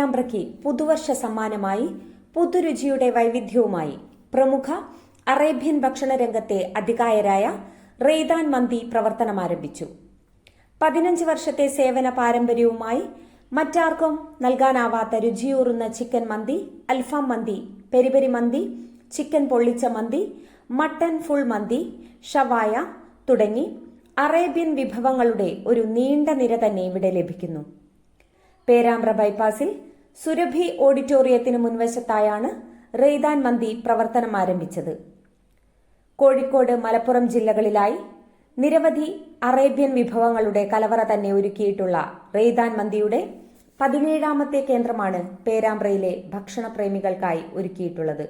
പേരാമ്പ്രയ്ക്ക് പുതുവർഷ സമ്മാനമായി പുതുരുചിയുടെ വൈവിധ്യവുമായി പ്രമുഖ അറേബ്യൻ ഭക്ഷണ രംഗത്തെ അധികായരായ റെയ്താൻ മന്തി പ്രവർത്തനമാരംഭിച്ചു. പതിനഞ്ച് വർഷത്തെ സേവന പാരമ്പര്യവുമായി മറ്റാർക്കും നൽകാനാവാത്ത രുചിയൂറുന്ന ചിക്കൻ മന്തി അൽഫാം മന്തി പെരിപെരി മന്തി ചിക്കൻ പൊള്ളിച്ച മന്തി മട്ടൻ ഫുൾ മന്തി ഷവായ തുടങ്ങി അറേബ്യൻ വിഭവങ്ങളുടെ ഒരു നീണ്ട നിര തന്നെ ഇവിടെ ലഭിക്കുന്നു. പേരാമ്പ്ര ബൈപ്പാസിൽ സുരഭി ഓഡിറ്റോറിയത്തിന് മുൻവശത്തായാണ് റെയ്താൻ മന്തി പ്രവർത്തനം ആരംഭിച്ചത്. കോഴിക്കോട് മലപ്പുറം ജില്ലകളിലായി നിരവധി അറേബ്യൻ വിഭവങ്ങളുടെ കലവറ തന്നെ ഒരുക്കിയിട്ടുള്ള റെയ്താൻ മന്തിയുടെ പതിനേഴാമത്തെ കേന്ദ്രമാണ് പേരാമ്പ്രയിലെ ഭക്ഷണപ്രേമികൾക്കായി ഒരുക്കിയിട്ടുള്ളത്.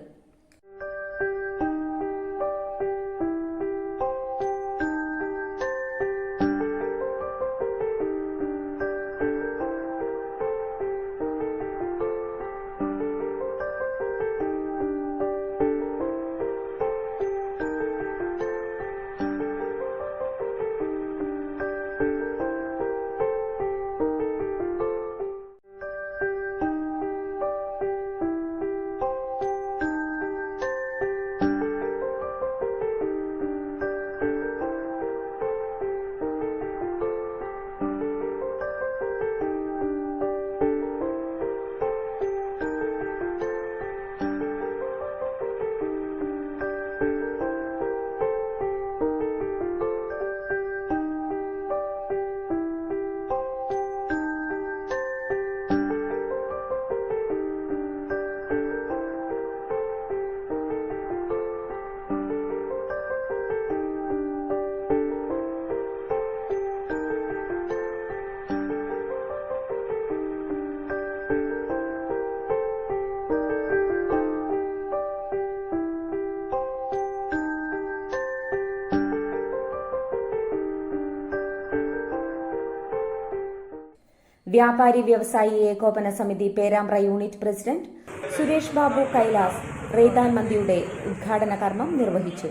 വ്യാപാരി വ്യവസായി ഏകോപന സമിതി പേരാമ്പ്ര യൂണിറ്റ് പ്രസിഡന്റ് സുരേഷ് ബാബു കൈലാസ് റെയ്താൻ മന്ദിയുടെ ഉദ്ഘാടന കർമ്മം നിർവഹിച്ചു.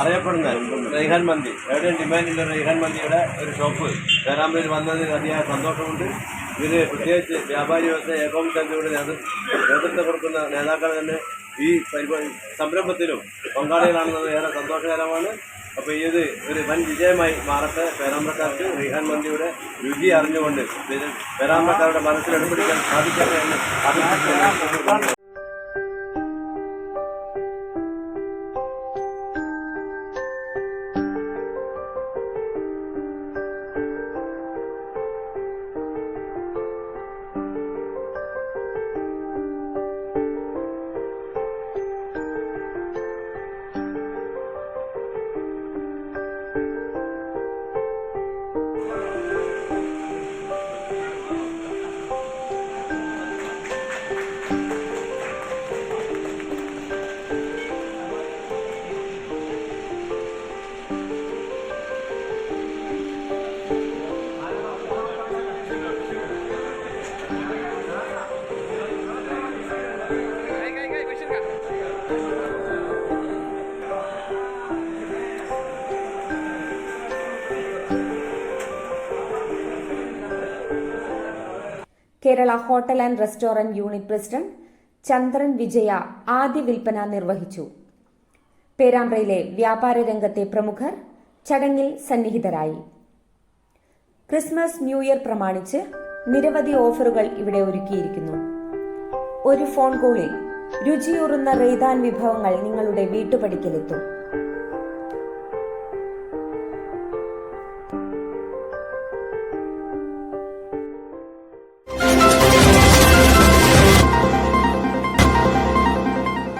അറിയപ്പെടുന്ന റൈഹാൻ മന്തി എവിടെയും ഡിമാൻഡുള്ള റൈഹാൻ മന്തിയുടെ ഒരു ഷോപ്പ് പേരാമ്പ്രയിൽ വന്നതിൽ അതിയായ സന്തോഷമുണ്ട്. ഇതിന് പ്രത്യേകിച്ച് വ്യാപാരി വ്യവസായ ഏകോപന സമിതിയുടെ നേതൃത്വം കൊടുക്കുന്ന നേതാക്കൾ തന്നെ ഈ പരിപാടി സംരംഭത്തിലും പങ്കാളികളാണെന്നത് ഏറെ സന്തോഷകരമാണ്. അപ്പോൾ ഇത് ഒരു വൻ വിജയമായി മാറട്ടെ. പേരാമ്പ്രക്കാർക്ക് റീഹാൻ മന്തിയുടെ രുചി അറിഞ്ഞുകൊണ്ട് പേരാമ്പ്രക്കാരുടെ മനസ്സിൽ ഇടപിടിക്കാൻ സാധിക്കട്ടെ എന്ന് Kerala hotel and restaurant unit president Chandran Vijaya ആദ്യ വിൽപ്പന നിർവഹിച്ചു. പേരാമ്പ്രയിലെ വ്യാപാര രംഗത്തെ പ്രമുഖർ ചടങ്ങിൽ സന്നിഹിതരായി. ക്രിസ്മസ് ന്യൂ ഇയർ പ്രമാണിച്ച് നിരവധി ഓഫറുകൾ ഇവിടെ ഒരുക്കിയിരിക്കുന്നു. ഒരു ഫോൺ കോളിൽ രുചിയൂറുന്ന റെയ്താൻ വിഭവങ്ങൾ നിങ്ങളുടെ വീട്ടുപടിക്കലെത്തും.